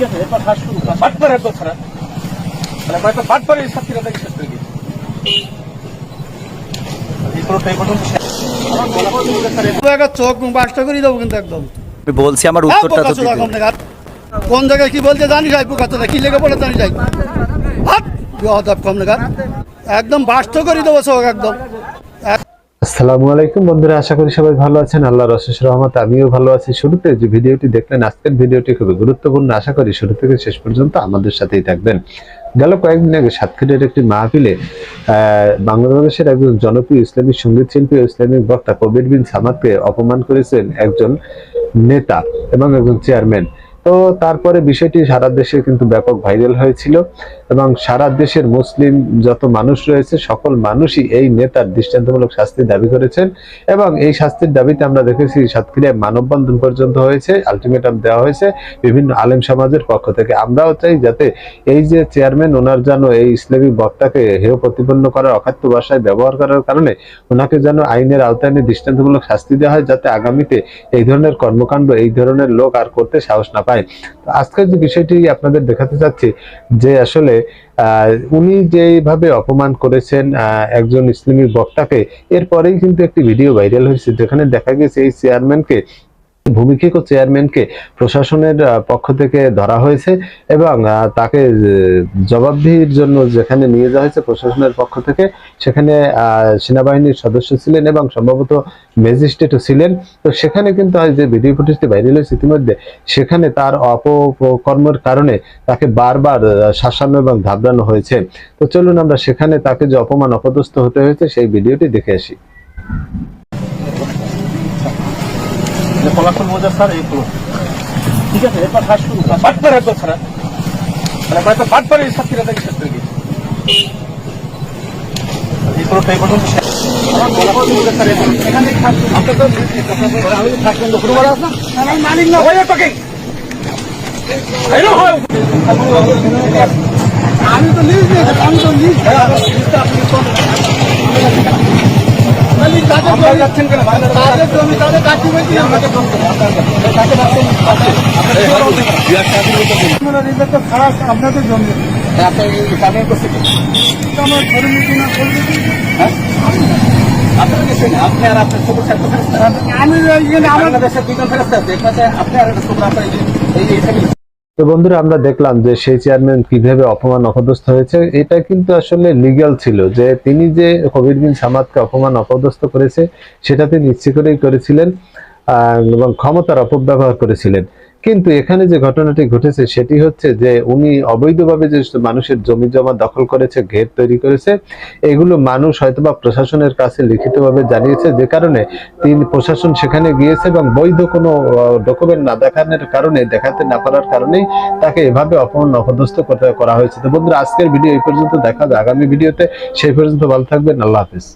ঠিক আছে এরপর কাজ শুরু বাটপার একদম খারাপ মানে বাটপারের ছাত্রীরা তাকে শেষ করে দিয়েছে একদম। বলছি আমার হ্যাঁ, উত্তরটা তো। কোন জায়গায় কি বলতে জানি যাই কি লেগে পড়ে জানি যাই বেয়াদব কম দেখা। একদম বাস্ত করে দেবো চোখ একদম। আসসালামু আলাইকুম বন্ধুরা, আশা করি সবাই ভালো আছেন। আল্লাহর অশেষ রহমত আমিও ভালো আছি। শুরুতে যে ভিডিওটি দেখলেন, আজকের ভিডিওটি খুবই গুরুত্বপূর্ণ। আশা করি শুরু থেকে শেষ পর্যন্ত আমাদের সাথেই থাকবেন। গেল কয়েকদিন আগে সাতক্ষীরের একটি মাহফিলে বাংলাদেশের একজন জনপ্রিয় ইসলামিক সংগীত শিল্পী ও ইসলামিক বক্তা কবির বিন সামাদকে অপমান করেছেন একজন নেতা এবং একজন চেয়ারম্যান। তো তারপরে বিষয়টি সারা দেশে কিন্তু ব্যাপক ভাইরাল হয়েছিল এবং সারা দেশের মুসলিম যত মানুষ রয়েছে, সকল মানুষই এই নেতার দৃষ্টান্তমূলক শাস্তি দাবি করেছেন এবং এই শাস্তির দাবিতে আমরা দেখেছি সাতক্ষীরায় মানববন্ধন পর্যন্ত হয়েছে আলটিমেটাম দেওয়া হয়েছে, বিভিন্ন আলেম সমাজের পক্ষ থেকে। আমরাও চাই যাতে এই যে চেয়ারম্যান ওনার যেন এই ইসলামী বক্তাকে হেয় প্রতিপন্ন করার অখাদ্য ভাষায় ব্যবহার করার কারণে ওনাকে যেন আইনের আওতায় এনে দৃষ্টান্তমূলক শাস্তি দেওয়া হয়, যাতে আগামীতে এই ধরনের কর্মকাণ্ড, এই ধরনের লোক আর করতে সাহস না পায়। তো আজকের যে বিষয়টি আপনাদের দেখাতে চাচ্ছি যে আসলে উনি যেভাবে অপমান করেছেন একজন ইসলামী বক্তাকে, এরপরেই কিন্তু একটি ভিডিও ভাইরাল হয়েছে, যেখানে দেখা গেছে এই চেয়ারম্যানকে ভূমিক্ষেক ও চেয়ারম্যানকে প্রশাসনের পক্ষ থেকে ধরা হয়েছে এবং তাকে জবাবদিহির জন্য যেখানে নিয়ে যাওয়া হয়েছে প্রশাসনের পক্ষ থেকে সেখানে সেনাবাহিনীর সদস্য ছিলেন এবং সম্ভবত ম্যাজিস্ট্রেটও ছিলেন। তো সেখানে কিন্তু যে ভিডিও ফুটেজটি ভাইরাল হয়েছে ইতিমধ্যে, সেখানে তার অপকর্মের কারণে তাকে বারবার শাসানো এবং ধাবড়ানো হয়েছে। তো চলুন আমরা সেখানে তাকে যে অপমান, অপদস্থ হতে হয়েছে সেই ভিডিওটি দেখে আসি। যে ফলাফল মজা স্যার এই ঠিক আছে এরপর কাজ শুরু খারাপ মানে ছাত্রীরা তাকে শেষ করে দিয়েছে। এই পুরোটা এই পর্যন্ত শেষ। আমার বলা কথা বলে স্যার, যাচ্ছেন কেন? তাদের জমি তাদের বেশি আমাকে খারাপ আপনাদের জমি আপনি? হ্যাঁ? আপনার কিছু না, আপনি আর আপনার ছোট ছাত্র। আমি দুজন আছে, আপনি আর একটা ছোট আপনার এই তো বন্ধুরা, আমরা দেখলাম যে সেই চেয়ারম্যান কীভাবে অপমান অপদস্থ হয়েছে। এটা কিন্তু আসলে লিগ্যাল ছিল যে তিনি যে কবির বিন সামাদকে অপমান অপদস্থ করেছে সেটা তিনি ইচ্ছে করেই করেছিলেন এবং ক্ষমতার অপব্যবহার করেছিলেন। কিন্তু এখানে যে ঘটনাটি ঘটেছে সেটি হচ্ছে যে উনি অবৈধভাবে যে মানুষের জমি জমা দখল করেছে, ঘের তৈরি করেছে, এগুলো মানুষ হয়তোবা প্রশাসনের কাছে লিখিতভাবে জানিয়েছে যে কারণে তিনি প্রশাসন সেখানে গিয়েছে এবং বৈধ কোনো ডকুমেন্ট না দেখানোর কারণে, দেখাতে না পারার কারণেই তাকে এভাবে অপমান অপদস্থ করা হয়েছে। তো বন্ধুরা, আজকের ভিডিও এই পর্যন্ত। দেখা হবে আগামী ভিডিওতে। সেই পর্যন্ত ভালো থাকবেন। আল্লাহ হাফিজ।